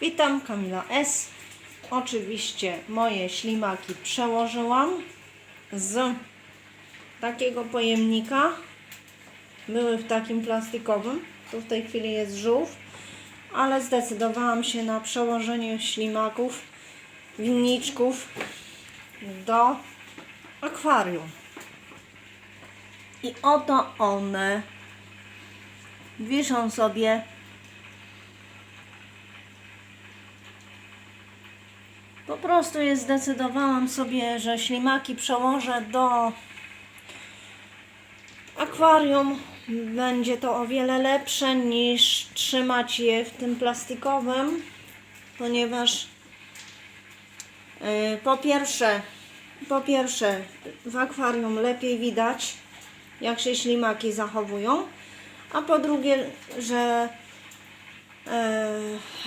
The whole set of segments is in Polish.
Witam, Kamila S. Oczywiście moje ślimaki przełożyłam z takiego pojemnika. Były w takim plastikowym. Tu w tej chwili jest żółw, ale zdecydowałam się na przełożenie ślimaków, winniczków do akwarium. I oto one wiszą sobie Po prostu je zdecydowałam sobie, że ślimaki przełożę do akwarium. Będzie to o wiele lepsze niż trzymać je w tym plastikowym, ponieważ yy, po pierwsze, po pierwsze w akwarium lepiej widać jak się ślimaki zachowują, a po drugie, że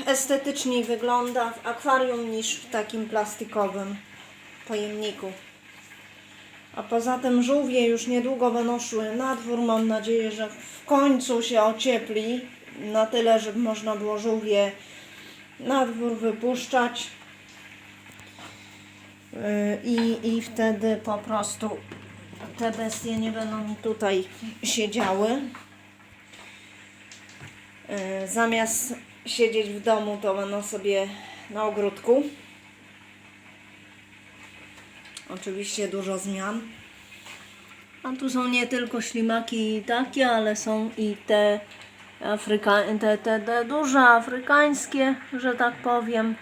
estetyczniej wygląda w akwarium niż w takim plastikowym pojemniku. A poza tym żółwie już niedługo będą szły na dwór. Mam nadzieję, że w końcu się ociepli na tyle, żeby można było żółwie na dwór wypuszczać. Yy, I, I wtedy po prostu te bestie nie będą mi tutaj siedziały. E, Zamiast siedzieć w domu, to będą sobie na ogródku. Oczywiście dużo zmian. A tu są nie tylko ślimaki takie, ale są i te, Afryka, te, te, te duże afrykańskie, że tak powiem.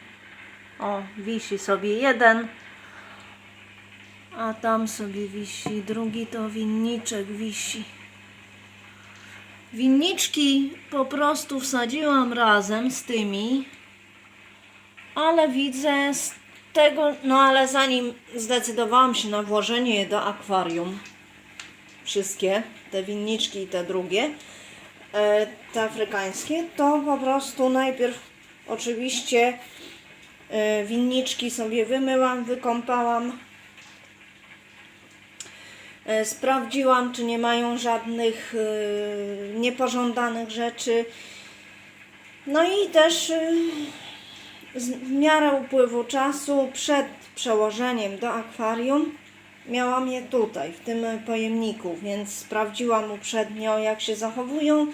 O, wisi sobie jeden. A tam sobie wisi drugi, to winniczek wisi. Winniczki po prostu wsadziłam razem z tymi, ale widzę z tego, no ale zanim zdecydowałam się na włożenie je do akwarium, wszystkie, te winniczki i te drugie, e, te afrykańskie, to po prostu najpierw oczywiście e, winniczki sobie wymyłam, wykąpałam, Sprawdziłam, czy nie mają żadnych e, niepożądanych rzeczy. No i też e, w miarę upływu czasu przed przełożeniem do akwarium miałam je tutaj, w tym pojemniku, więc sprawdziłam uprzednio, jak się zachowują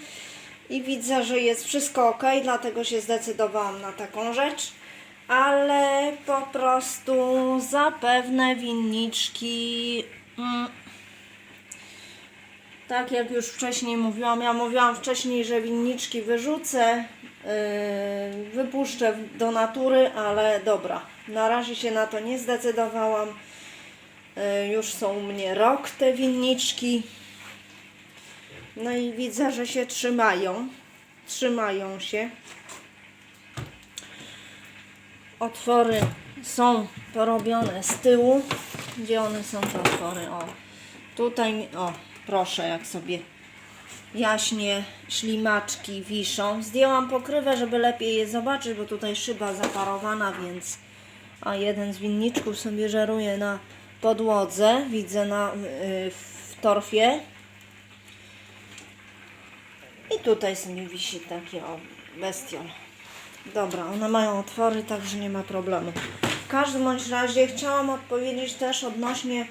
i widzę, że jest wszystko ok, dlatego się zdecydowałam na taką rzecz. Ale po prostu zapewne winniczki. Mm, tak jak już wcześniej mówiłam, ja mówiłam wcześniej, że winniczki wyrzucę, yy, wypuszczę do natury, ale dobra, na razie się na to nie zdecydowałam. Yy, już są u mnie rok te winniczki. No i widzę, że się trzymają. Trzymają się. Otwory są porobione z tyłu. Gdzie one są te otwory? O, tutaj, o, proszę, jak sobie jaśnie ślimaczki wiszą. Zdjęłam pokrywę, żeby lepiej je zobaczyć, bo tutaj szyba zaparowana, więc a jeden z winniczków sobie żeruje na podłodze, widzę na, y, w torfie. I tutaj sobie wisi taki o bestiol. Dobra, one mają otwory, także nie ma problemu. W każdym bądź razie chciałam odpowiedzieć też odnośnie,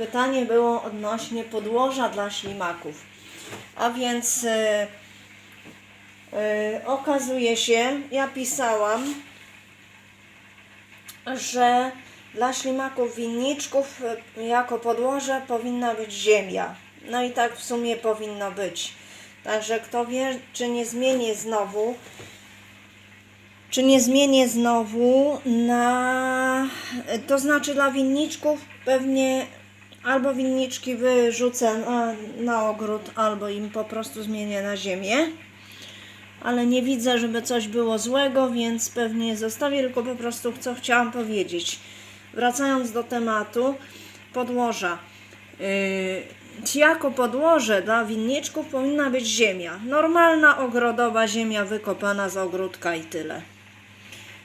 pytanie było odnośnie podłoża dla ślimaków. A więc y, y, okazuje się, ja pisałam, że dla ślimaków winniczków y, jako podłoże powinna być ziemia. No i tak w sumie powinno być. Także kto wie, czy nie zmienię znowu czy nie zmienię znowu na. To znaczy dla winniczków pewnie albo winniczki wyrzucę na, na ogród, albo im po prostu zmienię na ziemię. Ale nie widzę, żeby coś było złego, więc pewnie je zostawię, tylko po prostu co chciałam powiedzieć. Wracając do tematu, podłoża. Yy, jako podłoże dla winniczków powinna być ziemia. Normalna ogrodowa ziemia wykopana z ogródka i tyle.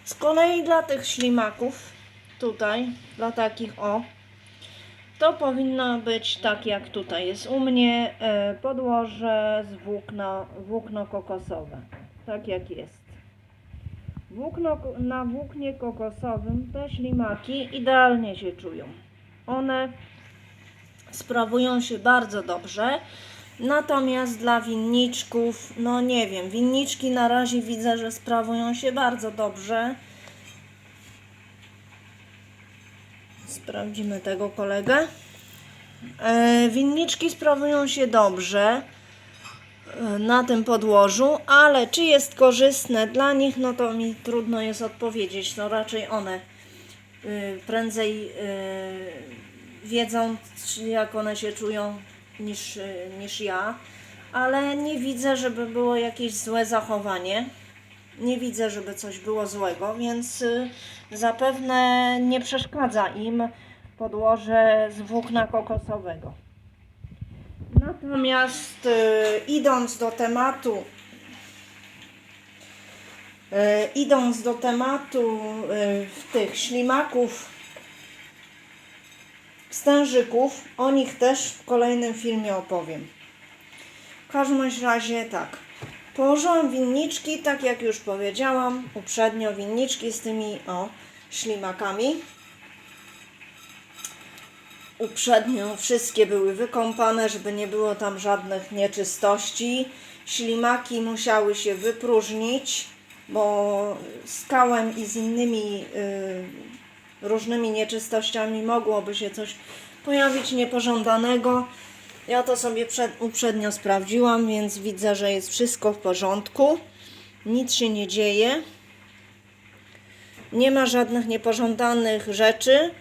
Z kolei dla tych ślimaków, tutaj, dla takich o, to powinno być tak jak tutaj jest u mnie, e, podłoże z włókna, włókno kokosowe. Tak jak jest. Włókno, na włóknie kokosowym te ślimaki idealnie się czują. One sprawują się bardzo dobrze. Natomiast dla winniczków, no nie wiem, winniczki na razie widzę, że sprawują się bardzo dobrze. Sprawdzimy tego kolegę. E, winniczki sprawują się dobrze e, na tym podłożu, ale czy jest korzystne dla nich, no to mi trudno jest odpowiedzieć. No raczej one y, prędzej wiedzą, jak one się czują, niż, niż ja, ale nie widzę, żeby było jakieś złe zachowanie. Nie widzę, żeby coś było złego, więc y, zapewne nie przeszkadza im podłoże z włókna kokosowego. Natomiast y, idąc do tematu, y, idąc do tematu tych ślimaków, wstężyków, o nich też w kolejnym filmie opowiem. W każdym razie tak. Położyłam winniczki, tak jak już powiedziałam uprzednio, winniczki z tymi o ślimakami. Uprzednio wszystkie były wykąpane, żeby nie było tam żadnych nieczystości. Ślimaki musiały się wypróżnić, bo z kałem i z innymi y, różnymi nieczystościami mogłoby się coś pojawić niepożądanego. Ja to sobie przed, uprzednio sprawdziłam, więc widzę, że jest wszystko w porządku. Nic się nie dzieje. Nie ma żadnych niepożądanych rzeczy,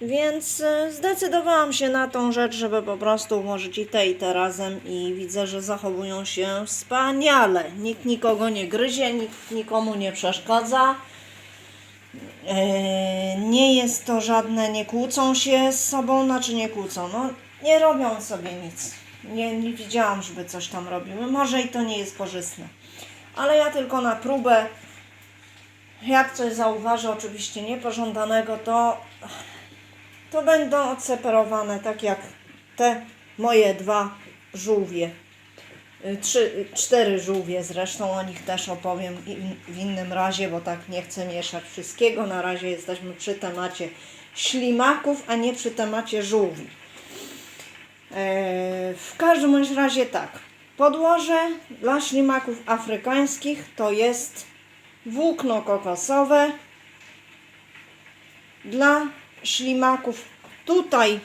więc e, zdecydowałam się na tą rzecz, żeby po prostu ułożyć i te i te razem i widzę, że zachowują się wspaniale. Nikt nikogo nie gryzie, nikt nikomu nie przeszkadza. E, Nie jest to żadne, nie kłócą się z sobą, znaczy nie kłócą, no nie robią sobie nic. Nie, nie widziałam, żeby coś tam robiły. Może i to nie jest korzystne. Ale ja tylko na próbę, jak coś zauważę oczywiście niepożądanego, to, to będą odseparowane, tak jak te moje dwa żółwie. Y, Trzy, y, cztery żółwie, zresztą o nich też opowiem w innym razie, bo tak nie chcę mieszać wszystkiego. Na razie jesteśmy przy temacie ślimaków, a nie przy temacie żółwi. E, W każdym razie tak. Podłoże dla ślimaków afrykańskich to jest włókno kokosowe. Dla ślimaków tutaj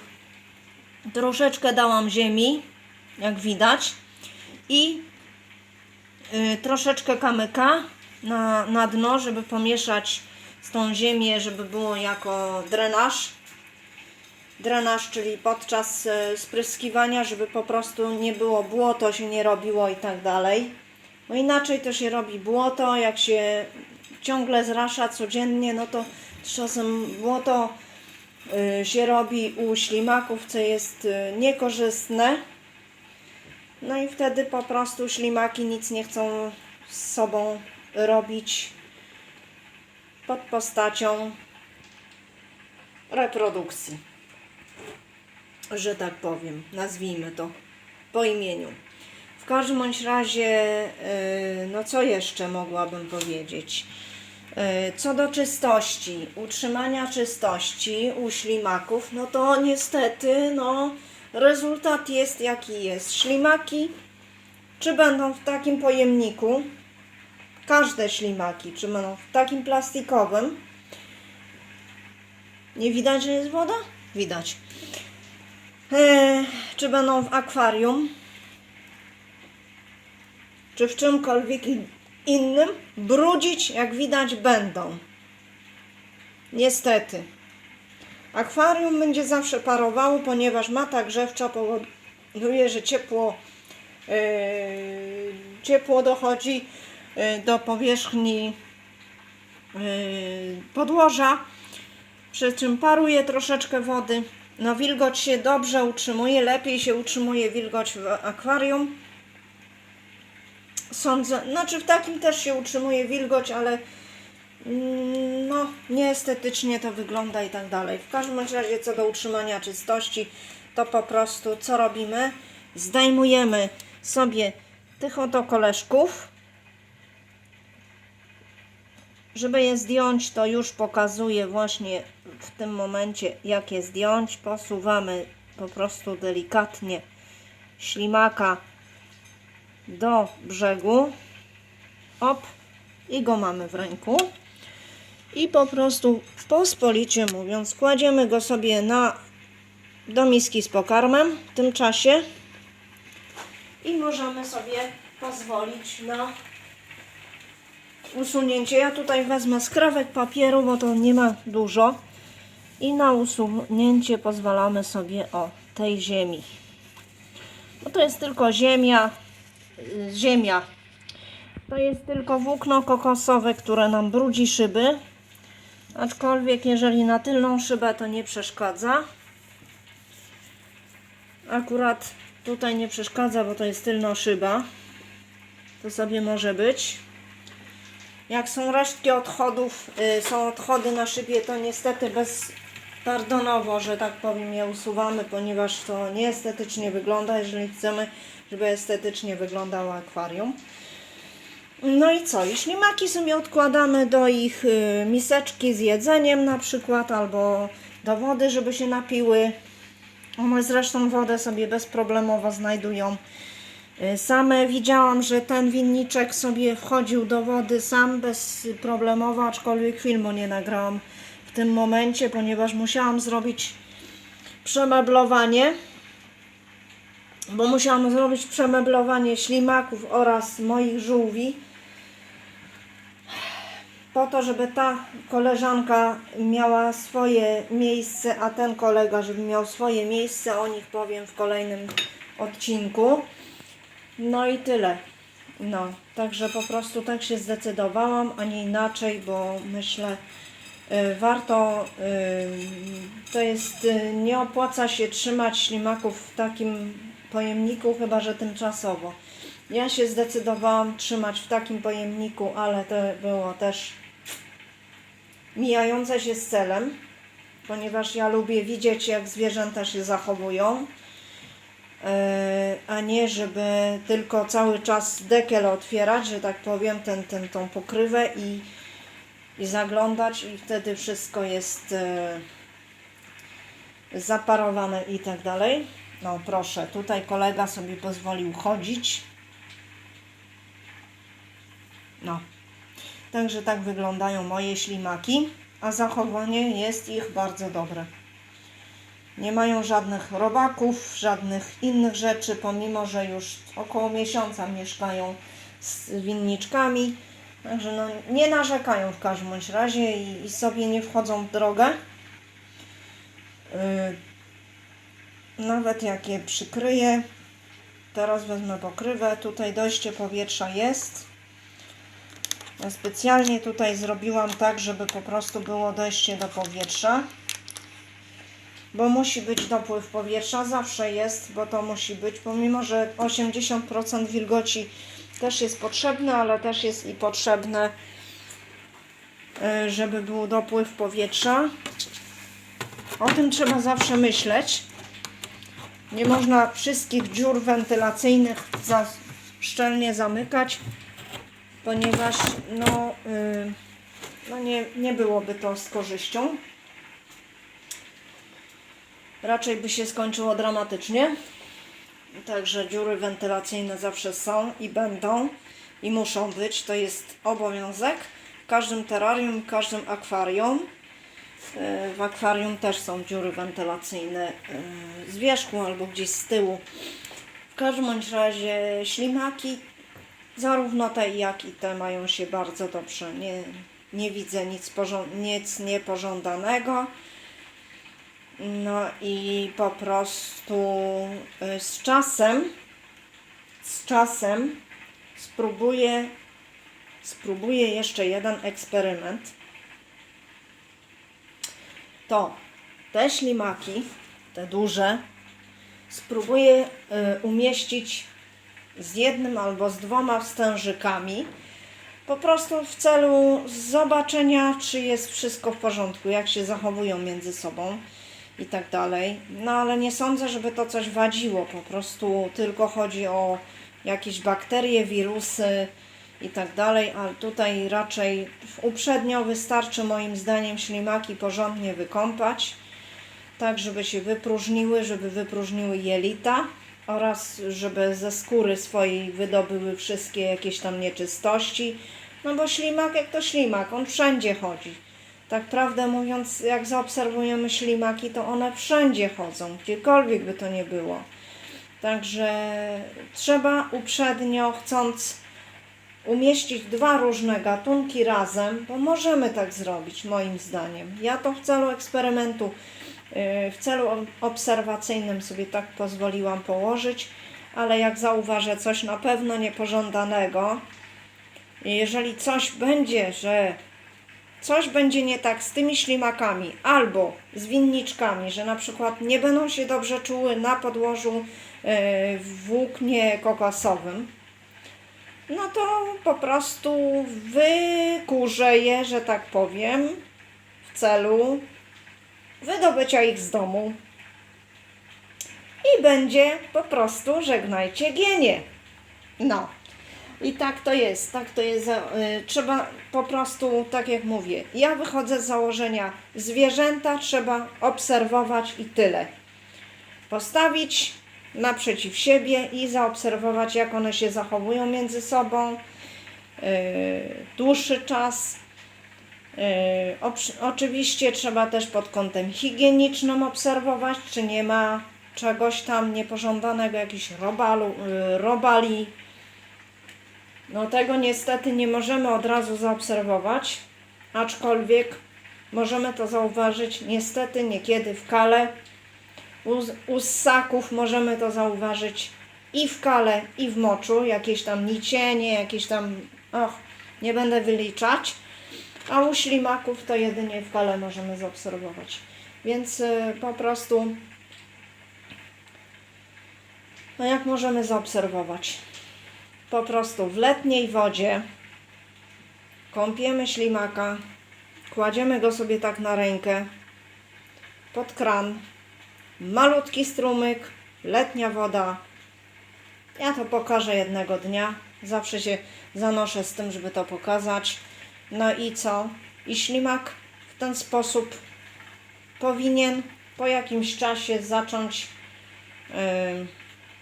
troszeczkę dałam ziemi, jak widać, i y, troszeczkę kamyka na, na dno, żeby pomieszać z tą ziemię, żeby było jako drenaż drenaż, czyli podczas e, spryskiwania, żeby po prostu nie było błoto, się nie robiło i tak dalej. Bo inaczej to się robi błoto, jak się ciągle zrasza codziennie, no to czasem błoto y, się robi u ślimaków, co jest y, niekorzystne. No i wtedy po prostu ślimaki nic nie chcą z sobą robić pod postacią reprodukcji że tak powiem, nazwijmy to po imieniu. W każdym bądź razie, yy, no co jeszcze mogłabym powiedzieć? Yy, Co do czystości, utrzymania czystości u ślimaków, no to niestety, no rezultat jest jaki jest. Ślimaki, czy będą w takim pojemniku, każde ślimaki, czy będą w takim plastikowym, nie widać, że jest woda? Widać. Czy będą w akwarium, czy w czymkolwiek in- innym, brudzić, jak widać, będą. Niestety. Akwarium będzie zawsze parowało, ponieważ mata grzewcza powoduje, że ciepło, e, ciepło dochodzi e, do powierzchni e, podłoża, przy czym paruje troszeczkę wody. No wilgoć się dobrze utrzymuje, lepiej się utrzymuje wilgoć w akwarium. Sądzę, znaczy w takim też się utrzymuje wilgoć, ale mm, no nieestetycznie to wygląda i tak dalej. W każdym razie co do utrzymania czystości, to po prostu co robimy? Zdejmujemy sobie tych oto koleżków żeby je zdjąć, to już pokazuję właśnie w tym momencie, jak je zdjąć. Posuwamy po prostu delikatnie ślimaka do brzegu. Op, i go mamy w ręku. I po prostu pospolicie mówiąc, kładziemy go sobie na, do miski z pokarmem w tym czasie i możemy sobie pozwolić na usunięcie. Ja tutaj wezmę skrawek papieru, bo to nie ma dużo. I na usunięcie pozwalamy sobie o tej ziemi. Bo to jest tylko ziemia, y, ziemia. To jest tylko włókno kokosowe, które nam brudzi szyby. Aczkolwiek jeżeli na tylną szybę to nie przeszkadza. Akurat tutaj nie przeszkadza, bo to jest tylna szyba. To sobie może być. Jak są resztki odchodów, y, są odchody na szybie, to niestety bezpardonowo, że tak powiem, je usuwamy, ponieważ to nieestetycznie wygląda, jeżeli chcemy, żeby estetycznie wyglądało akwarium. No i co? I ślimaki sobie odkładamy do ich y, miseczki z jedzeniem na przykład, albo do wody, żeby się napiły. One zresztą wodę sobie bezproblemowo znajdują same. Widziałam, że ten winniczek sobie wchodził do wody sam bezproblemowo, aczkolwiek filmu nie nagrałam w tym momencie, ponieważ musiałam zrobić przemeblowanie bo musiałam zrobić przemeblowanie ślimaków oraz moich żółwi po to, żeby ta koleżanka miała swoje miejsce, a ten kolega, żeby miał swoje miejsce, o nich powiem w kolejnym odcinku. No i tyle. No, także po prostu tak się zdecydowałam, a nie inaczej, bo myślę, y, warto, y, to jest, y, nie opłaca się trzymać ślimaków w takim pojemniku, chyba że tymczasowo. Ja się zdecydowałam trzymać w takim pojemniku, ale to było też mijające się z celem, ponieważ ja lubię widzieć, jak zwierzęta się zachowują, a nie żeby tylko cały czas dekiel otwierać, że tak powiem, ten, ten, tą pokrywę i, i zaglądać i wtedy wszystko jest e, zaparowane i tak dalej. No proszę, tutaj kolega sobie pozwolił chodzić. No. Także tak wyglądają moje ślimaki, a zachowanie jest ich bardzo dobre. Nie mają żadnych robaków, żadnych innych rzeczy, pomimo że już około miesiąca mieszkają z winniczkami. Także no, nie narzekają w każdym razie i, i sobie nie wchodzą w drogę. Yy, nawet jak je przykryję, teraz wezmę pokrywę, tutaj dojście powietrza jest. Ja specjalnie tutaj zrobiłam tak, żeby po prostu było dojście do powietrza. Bo musi być dopływ powietrza, zawsze jest, bo to musi być, pomimo że 80% wilgoci też jest potrzebne, ale też jest i potrzebne, y, żeby był dopływ powietrza. O tym trzeba zawsze myśleć. Nie można wszystkich dziur wentylacyjnych za szczelnie zamykać, ponieważ no, yy, no nie, nie byłoby to z korzyścią. Raczej by się skończyło dramatycznie. Także dziury wentylacyjne zawsze są i będą i muszą być. To jest obowiązek w każdym terrarium, w każdym akwarium. Yy, W akwarium też są dziury wentylacyjne yy, z wierzchu albo gdzieś z tyłu. W każdym bądź razie ślimaki Zarówno te, jak i te mają się bardzo dobrze. Nie, nie widzę nic, nic niepożądanego. No i po prostu y, z czasem, z czasem spróbuję, spróbuję jeszcze jeden eksperyment. To te ślimaki, te duże, spróbuję y, umieścić z jednym albo z dwoma wstężykami. Po prostu w celu zobaczenia, czy jest wszystko w porządku, jak się zachowują między sobą i tak dalej. No ale nie sądzę, żeby to coś wadziło. Po prostu tylko chodzi o jakieś bakterie, wirusy i tak dalej, a tutaj raczej uprzednio wystarczy moim zdaniem ślimaki porządnie wykąpać, tak żeby się wypróżniły, żeby wypróżniły jelita oraz żeby ze skóry swojej wydobyły wszystkie jakieś tam nieczystości, no bo ślimak jak to ślimak, on wszędzie chodzi. Tak prawdę mówiąc, jak zaobserwujemy ślimaki, to one wszędzie chodzą, gdziekolwiek by to nie było. Także trzeba uprzednio, chcąc umieścić dwa różne gatunki razem, bo możemy tak zrobić, moim zdaniem. Ja to w celu eksperymentu, yy, w celu ob- obserwacyjnym sobie tak pozwoliłam położyć, ale jak zauważę coś na pewno niepożądanego, jeżeli coś będzie, że coś będzie nie tak z tymi ślimakami albo z winniczkami, że na przykład nie będą się dobrze czuły na podłożu e, włóknie kokosowym, no to po prostu wykurzę je, że tak powiem, w celu wydobycia ich z domu. I będzie po prostu żegnajcie gienie. No. I tak to jest, tak to jest. y, Trzeba po prostu, tak jak mówię, ja wychodzę z założenia zwierzęta trzeba obserwować i tyle. Postawić naprzeciw siebie i zaobserwować, jak one się zachowują między sobą y, dłuższy czas. Oprz- oczywiście trzeba też pod kątem higienicznym obserwować, czy nie ma czegoś tam niepożądanego, jakichś robalu, robali, no tego niestety nie możemy od razu zaobserwować, aczkolwiek możemy to zauważyć niestety niekiedy w kale. U, u ssaków możemy to zauważyć i w kale, i w moczu, jakieś tam nicienie, jakieś tam, och, nie będę wyliczać, a u ślimaków to jedynie w kale możemy zaobserwować. Więc y, po prostu, no jak możemy zaobserwować? Po prostu w letniej wodzie kąpiemy ślimaka, kładziemy go sobie tak na rękę pod kran, malutki strumyk, letnia woda. Ja to pokażę jednego dnia. Zawsze się zanoszę z tym, żeby to pokazać. No i co? I ślimak w ten sposób powinien po jakimś czasie zacząć yy,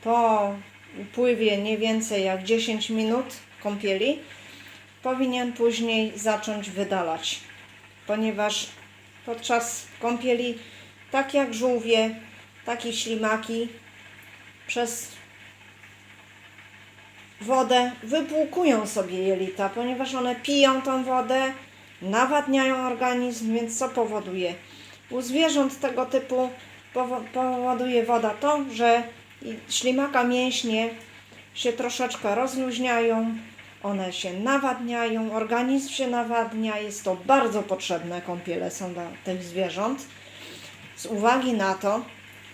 po upływie nie więcej jak 10 minut kąpieli, powinien później zacząć wydalać, ponieważ podczas kąpieli, tak jak żółwie, tak i ślimaki, przez wodę wypłukują sobie jelita, ponieważ one piją tą wodę, nawadniają organizm, więc co powoduje? U zwierząt tego typu powo- powoduje woda to, że i ślimaka mięśnie się troszeczkę rozluźniają, one się nawadniają, organizm się nawadnia, jest to bardzo potrzebne, kąpiele są dla tych zwierząt, z uwagi na to,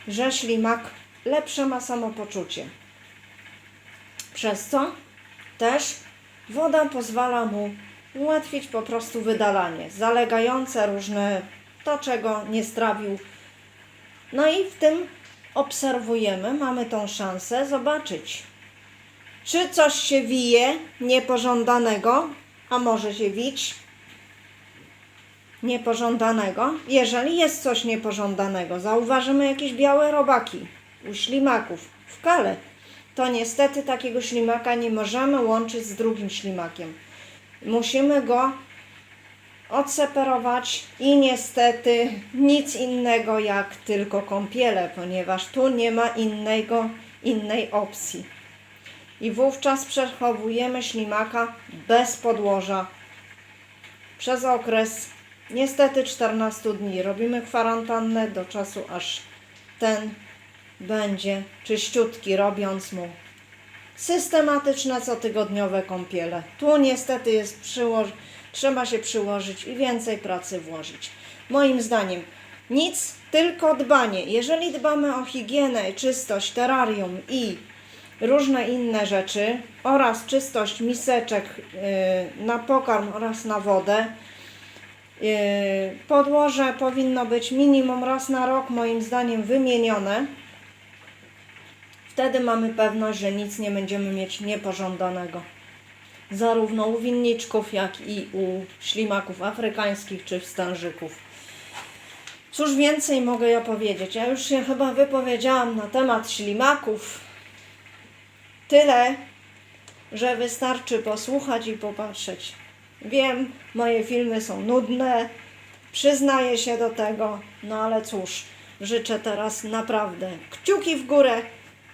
że ślimak lepsze ma samopoczucie. Przez co też woda pozwala mu ułatwić po prostu wydalanie, zalegające różne, to czego nie strawił. No i w tym obserwujemy, mamy tą szansę zobaczyć, czy coś się wije niepożądanego, a może się wić niepożądanego. Jeżeli jest coś niepożądanego, zauważymy jakieś białe robaki u ślimaków w kale, to niestety takiego ślimaka nie możemy łączyć z drugim ślimakiem. Musimy go odseparować i niestety nic innego jak tylko kąpiele, ponieważ tu nie ma innego, innej opcji. I wówczas przechowujemy ślimaka bez podłoża przez okres niestety 14 dni. Robimy kwarantannę do czasu, aż ten będzie czyściutki, robiąc mu systematyczne cotygodniowe kąpiele. Tu niestety jest przyłoż... trzeba się przyłożyć i więcej pracy włożyć. Moim zdaniem nic, tylko dbanie. Jeżeli dbamy o higienę, czystość terrarium i różne inne rzeczy oraz czystość miseczek yy, na pokarm oraz na wodę, yy, podłoże powinno być minimum raz na rok moim zdaniem wymienione. Wtedy mamy pewność, że nic nie będziemy mieć niepożądanego. Zarówno u winniczków, jak i u ślimaków afrykańskich czy wstężyków. Cóż więcej mogę ja powiedzieć? Ja już się chyba wypowiedziałam na temat ślimaków. Tyle, że wystarczy posłuchać i popatrzeć. Wiem, moje filmy są nudne, przyznaję się do tego, no ale cóż, życzę teraz naprawdę kciuki w górę,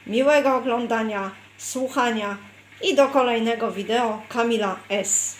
miłego oglądania, słuchania i do kolejnego wideo Kamila S.